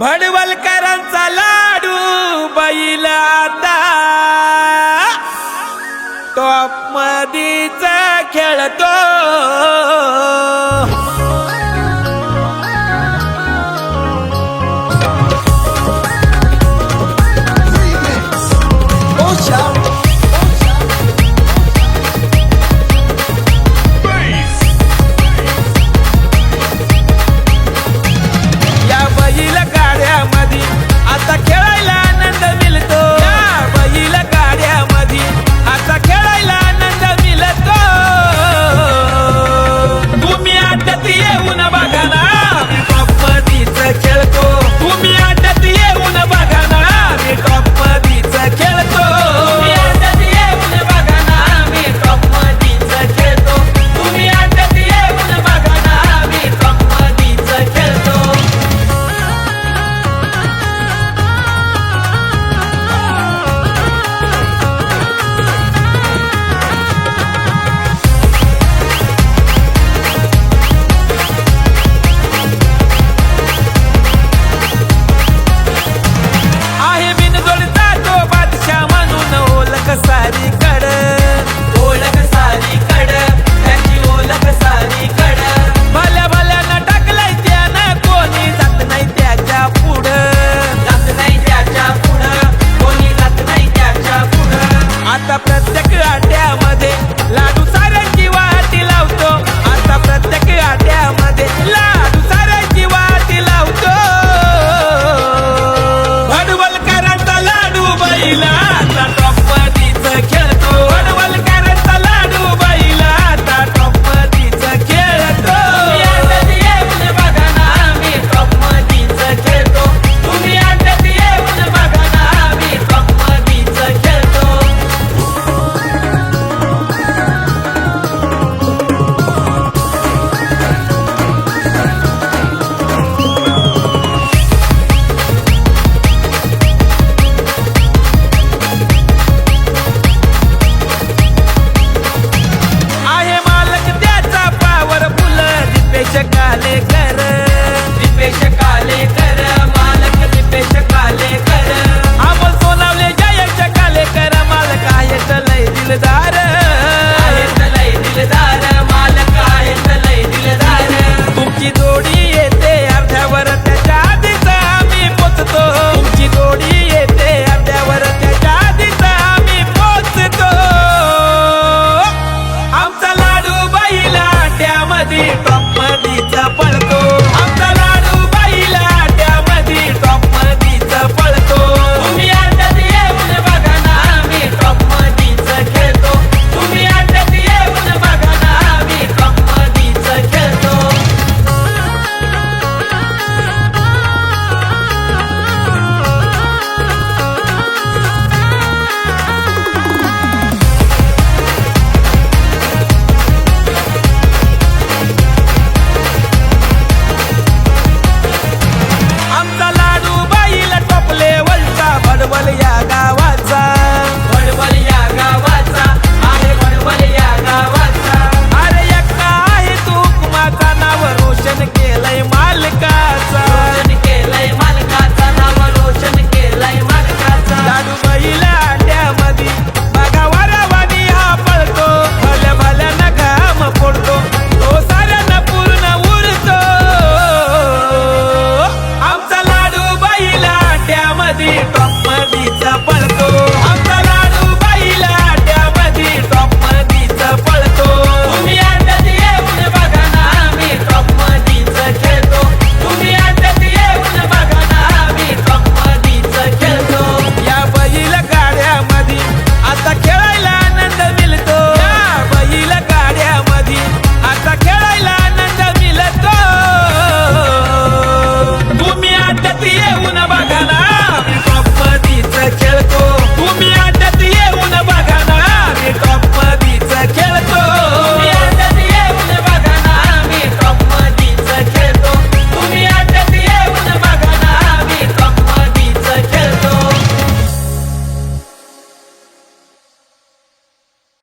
भडवलकरांचा लाडू बैला आता. टॉप मधीच खेळतो. येते अर्ध्यावर. त्याच्या आधीच आम्ही पोचतो.